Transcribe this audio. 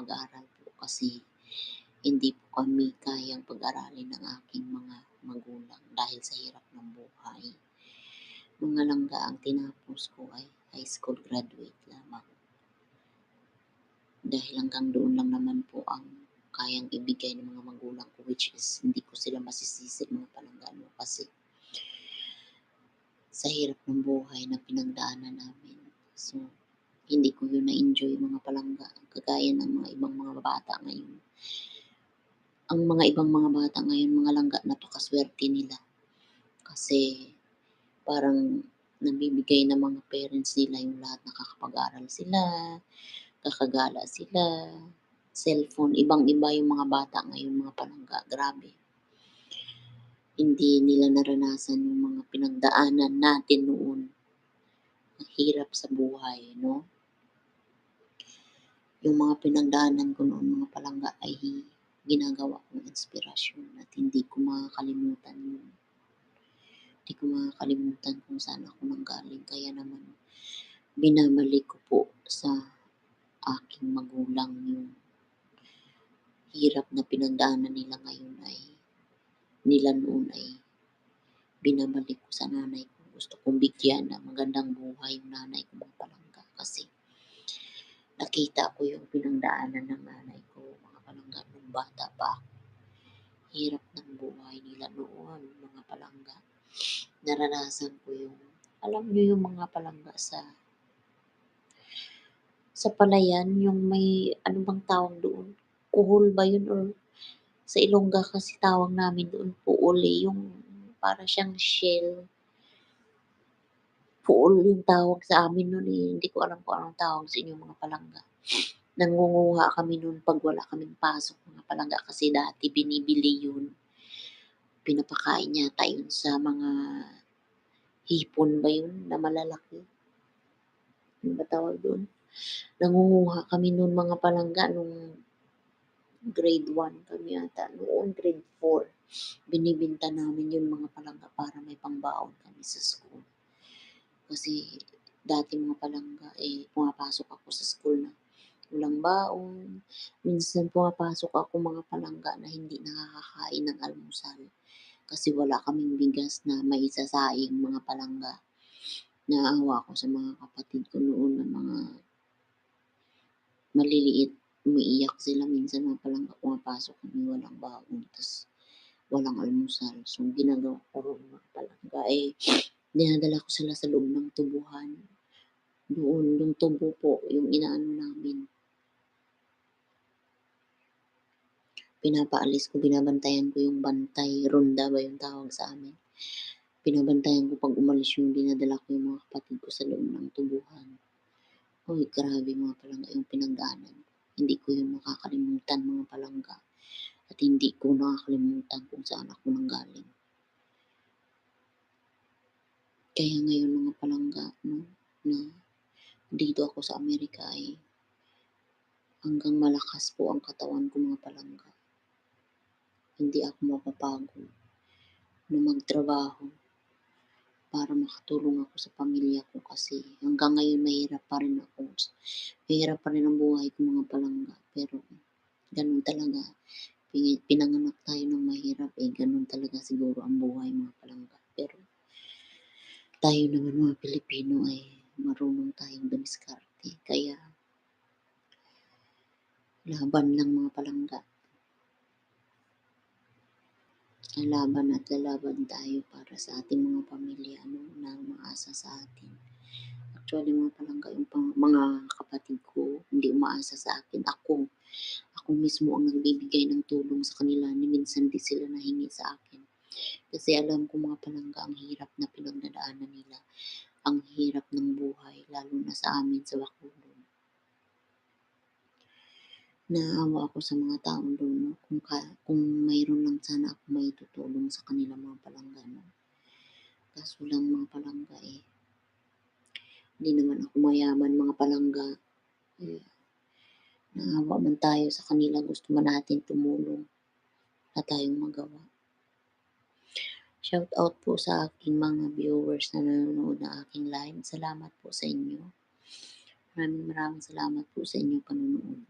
makapag-aral po kasi hindi po kami kayang pag-aralin ng aking mga magulang dahil sa hirap ng buhay. Mga langga ang tinapos ko ay high school graduate lamang. Dahil hanggang doon lang naman po ang kayang ibigay ng mga magulang ko which is hindi ko sila masisisi mga palanggano kasi sa hirap ng buhay na pinagdaanan namin. So, hindi ko yun na-enjoy mga palangga. Kagaya ng mga ibang mga bata ngayon. Ang mga ibang mga bata ngayon, mga langga, napakaswerte nila. Kasi parang nabibigay ng mga parents nila yung lahat nakakapag-aral sila, kakagala sila, cellphone, ibang-iba yung mga bata ngayon, mga palangga, grabe. Hindi nila naranasan yung mga pinagdaanan natin noon. Ang hirap sa buhay, no? Yung mga pinagdaanan ko noon, mga palangga, ay ginagawa kong inspirasyon at hindi ko makakalimutan yun. Hindi ko makakalimutan kung saan ako nanggaling. Kaya naman, binabalik ko po sa aking magulang yung hirap na pinagdaanan nila ngayon ay nila noon ay binabalik ko sa nanay ko. Gusto kong bigyan ng magandang buhay yung nanay ko mga palangga kasi nakita ko yung pinagdaanan ng nanay ko mga palangga nung bata pa. Hirap ng buhay nila noon mga palangga. Naranasan ko yung, alam nyo yung mga palangga sa sa palayan, yung may, ano bang tawag doon? Kuhol ba yun or sa Ilongga kasi tawag namin doon puol eh, yung para siyang shell. Puol yung tawag sa amin noon eh. Hindi ko alam kung anong tawag sa inyo mga palangga. Nangunguha kami noon pag wala kaming pasok mga palangga kasi dati binibili yun. Pinapakain yata yun sa mga hipon ba yun na malalaki. Ano ba tawag doon? Nangunguha kami noon mga palangga nung grade 1 kami yata. Noon grade 4. Binibinta namin yun mga palangga para may pangbaon kami sa school. Kasi dati mga palangga eh pumapasok ako sa school na walang baon. Minsan pumapasok ako mga palangga na hindi nakakakain ng almusal. Kasi wala kaming bigas na may sasaing mga palangga. Naawa ako sa mga kapatid ko noon na mga maliliit. Umiiyak sila minsan mga palangga pumapasok kami walang baon. Tapos walang almusal. So, ginagawa ko mga palangga eh dinadala ko sila sa loob ng tubuhan. Doon, yung tubo po, yung inaano namin. Pinapaalis ko, binabantayan ko yung bantay. Ronda ba yung tawag sa amin? Binabantayan ko pag umalis yung dinadala ko yung mga kapatid ko sa loob ng tubuhan. Uy, grabe mga palangga yung pinagdaanan. Hindi ko yun makakalimutan mga palangga. At hindi ko nakakalimutan kung saan ako nanggaling. Kaya ngayon mga palangga, no, na dito ako sa Amerika ay hanggang malakas po ang katawan ko mga palangga. Hindi ako mapapagod na magtrabaho para makatulong ako sa pamilya ko kasi hanggang ngayon mahirap pa rin ako. Mahirap pa rin ang buhay ko mga palangga. Pero ganun talaga. Pin- Pinanganak tayo ng mahirap eh. Ganun talaga siguro ang buhay mga palangga. Pero tayo naman mga Pilipino ay marunong tayong dumiskarte. Kaya laban lang mga palangga. Lalaban at lalaban tayo para sa ating mga pamilya ano, na umaasa sa atin. Actually mga palangga, yung pang, mga kapatid ko, hindi umaasa sa akin. Ako, ako mismo ang nagbibigay ng tulong sa kanila. Ni minsan di sila nahingi sa akin. Kasi alam ko mga palangga, ang hirap na pinagdadaanan nila. Ang hirap ng buhay, lalo na sa amin sa Bacolod. Naawa ako sa mga tao doon. Kung, ka, kung mayroon lang sana ako may tutulong sa kanila mga palangga. No? Kaso lang mga palangga eh. Hindi naman ako mayaman mga palangga. Eh, naawa man tayo sa kanila. Gusto man natin tumulong. Wala tayong magawa. Shout out po sa aking mga viewers na nanonood ng aking live. Salamat po sa inyo. Maraming maraming salamat po sa inyong panonood.